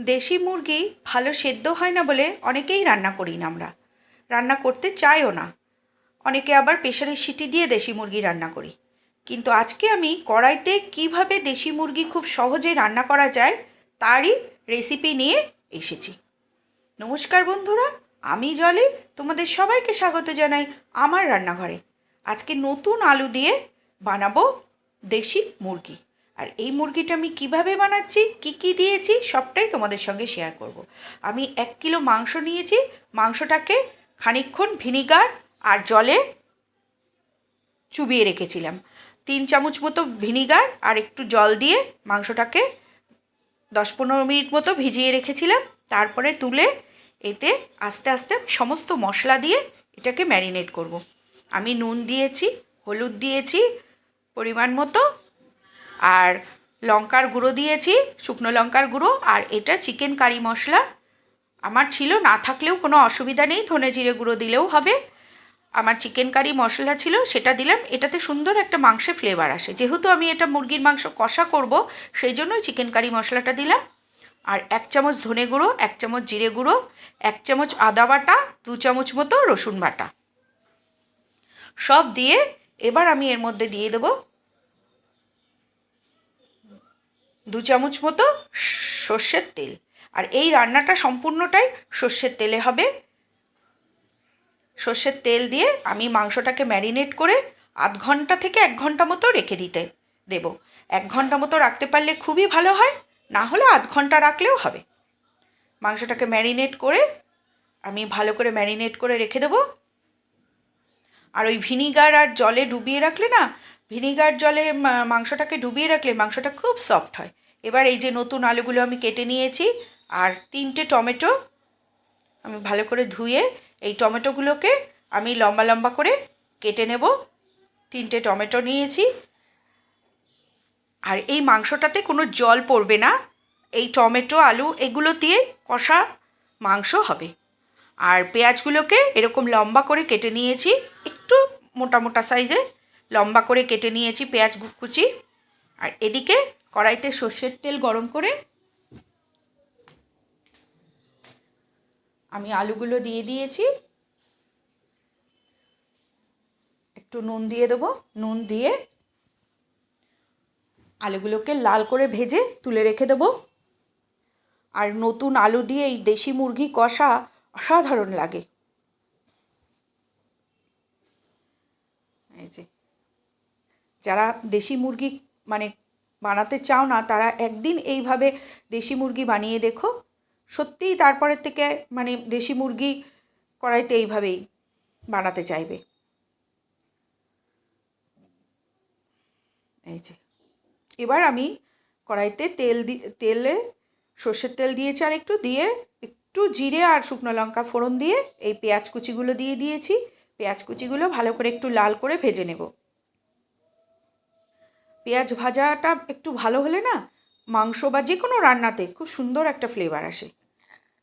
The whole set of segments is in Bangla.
দেশি মুরগি ভালো সেদ্ধ হয় না বলে অনেকেই রান্না করি না আমরা। রান্না করতে চাইও না। অনেকে আবার প্রেশারে সিটি দিয়ে দেশি মুরগি রান্না করি। কিন্তু আজকে আমি কড়াইতে কীভাবে দেশি মুরগি খুব সহজে রান্না করা যায় তারই রেসিপি নিয়ে এসেছি। নমস্কার বন্ধুরা, আমি জলে, তোমাদের সবাইকে স্বাগত জানাই আমার রান্নাঘরে। আজকে নতুন আলু দিয়ে বানাবো দেশি মুরগি। আর এই মুরগিটা আমি কীভাবে বানাচ্ছি, কি কি দিয়েছি, সবটাই তোমাদের সঙ্গে শেয়ার করব। আমি এক কিলো মাংস নিয়েছি, মাংসটাকে খানিকক্ষণ ভিনিগার আর জলে চুবিয়ে রেখেছিলাম তিন চামচ মতো ভিনিগার আর একটু জল দিয়ে মাংসটাকে দশ পনেরো মিনিট মতো ভিজিয়ে রেখেছিলাম তারপরে তুলে এতে আস্তে আস্তে সমস্ত মশলা দিয়ে এটাকে ম্যারিনেট করব। আমি নুন দিয়েছি, হলুদ দিয়েছি, পরিমাণ মতো আর লঙ্কার গুঁড়ো দিয়েছি, শুকনো লঙ্কার গুঁড়ো, আর এটা চিকেন কারি মশলা। আমার ছিল, না থাকলেও কোনো অসুবিধা নেই, ধনে জিরে গুঁড়ো দিলেও হবে। আমার চিকেন কারি মশলা ছিল, সেটা দিলাম। এটাতে সুন্দর একটা মাংসে ফ্লেভার আসে। যেহেতু আমি এটা মুরগির মাংস কষা করব, সেই জন্যই চিকেন কারি মশলাটা দিলাম। আর এক চামচ ধনে গুঁড়ো, এক চামচ জিরে গুঁড়ো, এক চামচ আদা বাটা, দু চামচ মতো রসুন বাটা। সব দিয়ে এবার আমি এর মধ্যে দিয়ে দেবো দু চামচ মতো সর্ষের তেল। আর এই রান্নাটা সম্পূর্ণটাই সর্ষের তেলে হবে। সর্ষের তেল দিয়ে আমি মাংসটাকে ম্যারিনেট করে আধ ঘণ্টা থেকে এক ঘণ্টা মতো রেখে দিতে দেব। এক ঘণ্টা মতো রাখতে পারলে খুবই ভালো হয়, না হলে আধ ঘণ্টা রাখলেও হবে। মাংসটাকে ম্যারিনেট করে আমি ভালো করে ম্যারিনেট করে রেখে দেবো। আর ওই ভিনিগার আর জলে ডুবিয়ে রাখলে না ভিনিগার জলে মাংসটাকে ডুবিয়ে রাখলে মাংসটা খুব সফট হয়। এবার এই যে নতুন আলুগুলো আমি কেটে নিয়েছি, আর তিনটে টমেটো আমি ভালো করে ধুয়ে এই টমেটোগুলোকে আমি লম্বা লম্বা করে কেটে নেব। তিনটে টমেটো নিয়েছি। আর এই মাংসটাতে কোনো জল পড়বে না। এই টমেটো, আলু এগুলো দিয়ে কষা মাংস হবে। আর পেঁয়াজগুলোকে এরকম লম্বা করে কেটে নিয়েছি। একটু মোটা মোটা সাইজে লম্বা করে কেটে নিয়েছি পেঁয়াজ কুচি। আর এদিকে কড়াইতে সর্ষের তেল গরম করে আমি আলুগুলো দিয়ে দিয়েছি। একটু নুন দিয়ে দেবো। নুন দিয়ে আলুগুলোকে লাল করে ভেজে তুলে রেখে দেবো। আর নতুন আলু দিয়ে এই দেশি মুরগি কষা অসাধারণ লাগে। এই যে যারা দেশি মুরগি মানে বানাতে চাও না, তারা একদিন এইভাবে দেশি মুরগি বানিয়ে দেখো। সত্যিই তারপরের থেকে মানে দেশি মুরগি কড়াইতে এইভাবেই বানাতে চাইবে। এই যে, এবার আমি কড়াইতে তেল দি, তেলে সর্ষের তেল দিয়েছি আর একটু দিয়ে একটু জিরে আর শুকনো লঙ্কা ফোড়ন দিয়ে এই পেঁয়াজ কুচিগুলো দিয়ে দিয়েছি। পেঁয়াজ কুচিগুলো ভালো করে একটু লাল করে ভেজে নেব। পেঁয়াজ ভাজাটা একটু ভালো হলে না মাংস বা যে কোনো রান্নাতে খুব সুন্দর একটা ফ্লেভার আসে।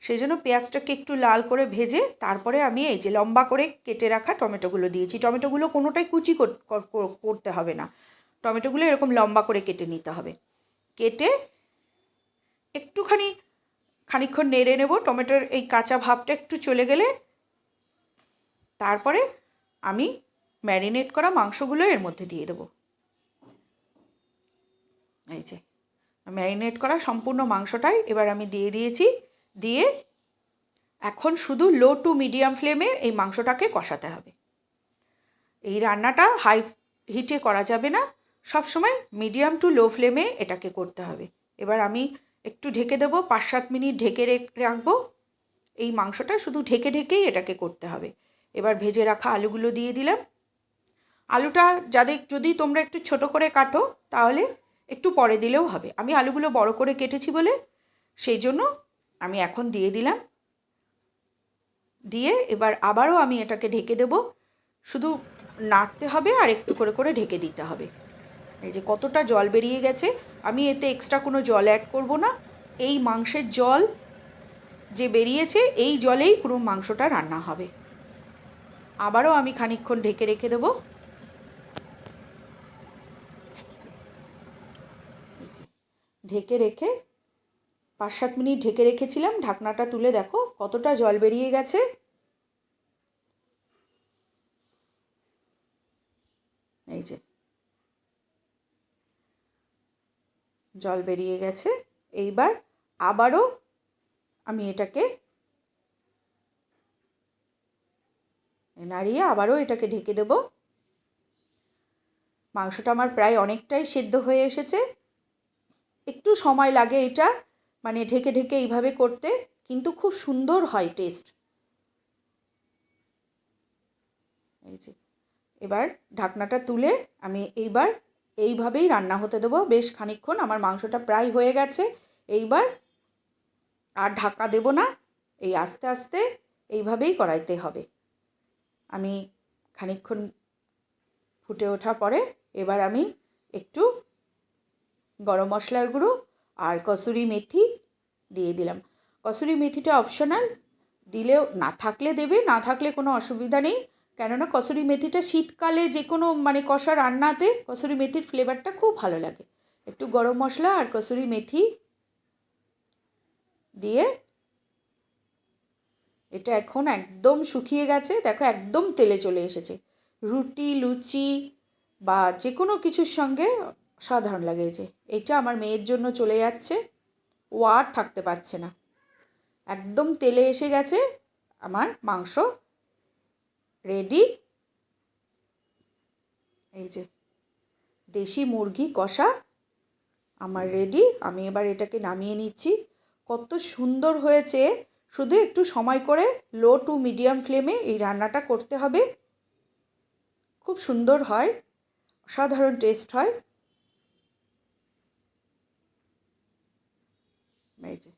সেই জন্য পেঁয়াজটাকে একটু লাল করে ভেজে তারপরে আমি এই যে লম্বা করে কেটে রাখা টমেটোগুলো দিয়েছি। টমেটোগুলো কোনোটাই কুচি করতে হবে না। টমেটোগুলো এরকম লম্বা করে কেটে নিতে হবে। কেটে একটুখানি খানিক্ষণ নেড়ে নেব। টমেটোর এই কাঁচা ভাবটা একটু চলে গেলে তারপরে আমি ম্যারিনেট করা মাংসগুলো এর মধ্যে দিয়ে দেবো। এই যে, ম্যারিনেট করা সম্পূর্ণ মাংসটাই এবার আমি দিয়ে দিয়েছি। দিয়ে এখন শুধু লো টু মিডিয়াম ফ্লেমে এই মাংসটাকে কষাতে হবে। এই রান্নাটা হাই হিটে করা যাবে না সব সময় মিডিয়াম টু লো ফ্লেমে এটাকে করতে হবে। এবার আমি একটু ঢেকে দেবো পাঁচ সাত মিনিট ঢেকে রাখব। এই মাংসটা শুধু ঢেকে ঢেকেই এটাকে করতে হবে। এবার ভেজে রাখা আলুগুলো দিয়ে দিলাম। আলুটা যাদের, যদি তোমরা একটু ছোট করে কাটো, তাহলে একটু পরে দিলেও হবে। আমি আলুগুলো বড় করে কেটেছি বলে সেই জন্য আমি এখন দিয়ে দিলাম। দিয়ে এবার আবারও আমি এটাকে ঢেকে দেব। শুধু নাড়তে হবে আর একটু করে করে ঢেকে দিতে হবে। এই যে কতটা জল বেরিয়ে গেছে, আমি এতে এক্সট্রা কোনো জল অ্যাড করব না। এই মাংসের জল যে বেরিয়েছে, এই জলেই পুরো মাংসটা রান্না হবে। আবারও আমি খানিকক্ষণ ঢেকে রেখে দেবো। ঢেকে রেখে, পাঁচ সাত মিনিট ঢেকে রেখেছিলাম, ঢাকনাটা তুলে দেখো কতটা জল বেরিয়ে গেছে। এই যে। জল বেরিয়ে গেছে। এইবার আবারও আমি এটাকে নাড়িয়ে আবারও এটাকে ঢেকে দেব। মাংসটা আমার প্রায় অনেকটাই সেদ্ধ হয়ে এসেছে। একটু সময় লাগে এটা মানে ঢেকে ঢেকে এইভাবে করতে, কিন্তু খুব সুন্দর হয় টেস্ট এই যে, এবার ঢাকনাটা তুলে আমি এইবার এইভাবেই রান্না হতে দেবো। বেশ খানিক্ষণ আমার মাংসটা প্রায় হয়ে গেছে। এইবার আর ঢাকা দেব না, এই আস্তে আস্তে এইভাবেই করাইতে হবে। আমি খানিক্ষণ ফুটে ওঠা পরে এবার আমি একটু গরম মশলার গুঁড়ো আর কসুরি মেথি দিয়ে দিলাম। কসুরি মেথিটা অপশনাল দিলেও না থাকলে দেবে, না থাকলে কোনো অসুবিধা নেই। কেননা কসুরি মেথিটা শীতকালে যে কোনো মানে কষা রান্নাতে কসুরি মেথির ফ্লেভারটা খুব ভালো লাগে। একটু গরম মশলা আর কসুরি মেথি দিয়ে এটা এখন একদম শুকিয়ে গেছে। দেখো একদম তেলে চলে এসেছে। রুটি, লুচি বা যে কোনো কিছুর সঙ্গে সাধারণ লাগে যে। এটা আমার মেয়ের জন্য চলে যাচ্ছে, ও আর থাকতে পারছে না। একদম তেলে এসে গেছে আমার মাংস রেডি এই যে, দেশি মুরগি কষা আমার রেডি আমি এবার এটাকে নামিয়ে নিচ্ছি। কত সুন্দর হয়েছে, শুধু একটু সময় করে লো টু মিডিয়াম ফ্লেমে এই রান্নাটা করতে হবে। খুব সুন্দর হয়, অসাধারণ টেস্ট হয়। যে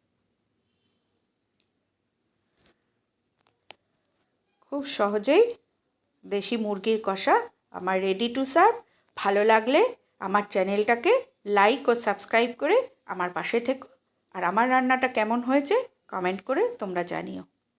খুব সহজেই দেশি মুরগির কষা আমার রেডি টু সার্ভ ভালো লাগলে আমার চ্যানেলটাকে লাইক ও সাবস্ক্রাইব করে আমার পাশে থেকো। আর আমার রান্নাটা কেমন হয়েছে কমেন্ট করে তোমরা জানিও।